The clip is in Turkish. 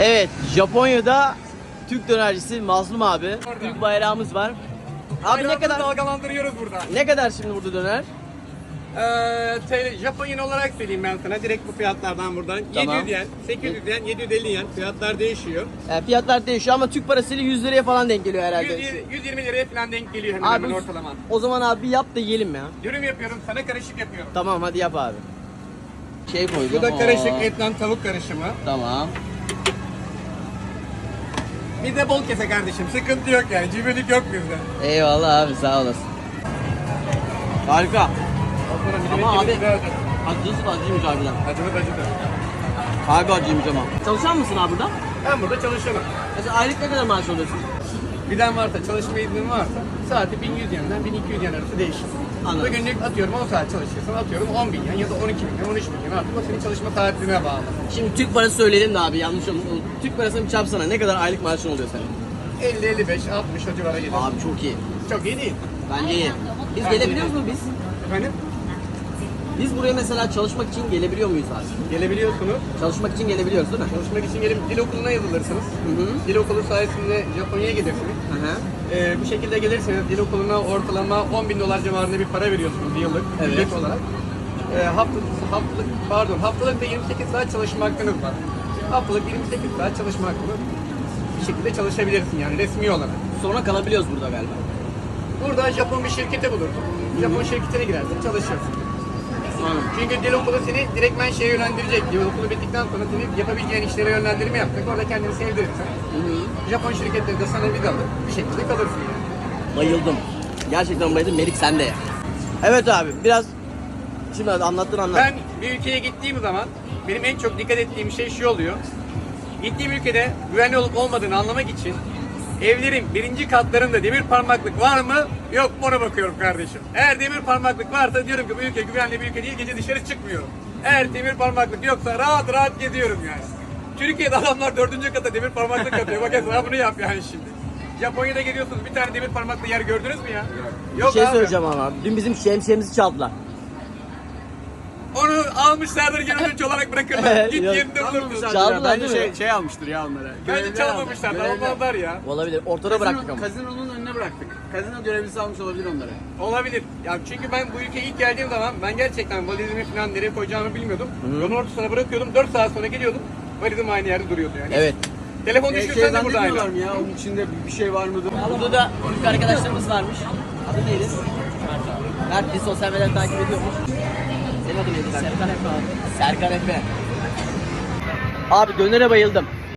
Evet, Japonya'da Türk dönercisi Mazlum abi. Türk bayrağımız var. Abi ne kadar dalgalandırıyoruz burada. ne kadar şimdi burada döner? Ee, Japon yen olarak söyleyeyim ben sana. Direkt bu fiyatlardan buradan. Tamam. 700 yen, 800 yen, 750 yen. Fiyatlar değişiyor. Yani E, fiyatlar değişiyor ama Türk parasıyla 100 liraya falan denk geliyor herhalde. 100, 120 liraya falan denk geliyor hemen Abi hemen ortalama. o zaman abi bir yap da yiyelim ya. Dürüm yapıyorum, sana karışık yapıyorum. Tamam hadi yap abi. Şey koydum. Bu da karışık etle tavuk karışımı. Tamam. Bizde bol kese kardeşim. Sıkıntı yok yani. Cimrilik yok bizde. Eyvallah abi sağ olasın. Harika. Ama abi- Acısı da acıymış harbiden. Acılı acılı. Harbi acıymış ama. Çalışan mısın abi burada? Ben burada çalışıyorum. Mesela aylık ne kadar maaş alıyorsun? Giden varsa, çalışma iznin varsa saati 1100 yenden 1200 yen arası değişir. Anladım. Bugünlük atıyorum 10 saat çalışıyorsun, atıyorum 10 bin yen ya da 12 bin yen, 13 bin yen artık o senin çalışma saatine bağlı. Şimdi Türk parası söyleyelim de abi yanlış olmasın. Türk parasını bir çarpsana ne kadar aylık maaşın oluyor senin? 50, 55, 60 o civara gelir. Abi çok iyi. Çok iyi değil. Bence iyi. Biz Bence gelebiliyoruz iyi. mu biz? Efendim? Biz buraya mesela çalışmak için gelebiliyor muyuz abi? Gelebiliyorsunuz. Çalışmak için gelebiliyoruz değil mi? Çalışmak için gelip dil okuluna yazılırsınız. Hı hı. Dil okulu sayesinde Japonya'ya gelirsiniz. Hı hı. Ee, bu şekilde gelirseniz dil okuluna ortalama 10 bin dolar civarında bir para veriyorsunuz bir yıllık Evet. ücret olarak. Ee, haftalık, haftalık, pardon haftalık da 28 saat çalışma hakkınız var. Haftalık 28 saat çalışma hakkınız bir şekilde çalışabilirsin yani resmi olarak. Sonra kalabiliyoruz burada galiba. Burada Japon bir şirkete bulursun. Japon şirketine girersin, çalışırsın. Çünkü dil okulu seni direktmen şeye yönlendirecek. Dil okulu bittikten sonra seni yapabileceğin işlere yönlendirme yapacak. Orada kendini sevdirirsen. Japon şirketleri de sana vize alır. Bir şekilde kalırsın yani. Bayıldım. Gerçekten bayıldım. Melik sen de ya. Evet abi biraz şimdi anlattın anlat. Ben bir ülkeye gittiğim zaman benim en çok dikkat ettiğim şey şu oluyor. Gittiğim ülkede güvenli olup olmadığını anlamak için evlerin birinci katlarında demir parmaklık var mı yok mu ona bakıyorum kardeşim. Eğer demir parmaklık varsa diyorum ki bu ülke güvenli bir ülke değil gece dışarı çıkmıyorum. Eğer demir parmaklık yoksa rahat rahat geziyorum yani. Türkiye'de adamlar dördüncü kata demir parmaklık atıyor. Bak hesabını yap yani şimdi. Japonya'da geliyorsunuz bir tane demir parmaklı yer gördünüz mü ya? bir şey abi. söyleyeceğim ama. Dün bizim şemsiyemizi çaldılar. Onu almışlardır geri ödünç olarak bırakırlar. Git Yok. yerinde bulursun. Çaldılar değil mi? şey, şey almıştır ya onlara. Bence Görevli çalmamışlar. Almazlar ya. Olabilir. Ortada bıraktık ama. Kazinonun önüne bıraktık. Kazino görevlisi almış olabilir onları. Olabilir. Ya çünkü ben bu ülkeye ilk geldiğim zaman ben gerçekten valizimi falan nereye koyacağımı bilmiyordum. Yolun ortasına bırakıyordum. 4 saat sonra geliyordum. Valizim aynı yerde duruyordu yani. Evet. Telefon E, düşürsen şey de burada aynı. mı ya? Onun içinde bir şey var mıdır? Burada da Türk arkadaşlarımız varmış. Adı neydi? Mert bizi sosyal medyadan takip ediyormuş. Serkan Efe abi. Serkan Efe. Abi dönere bayıldım.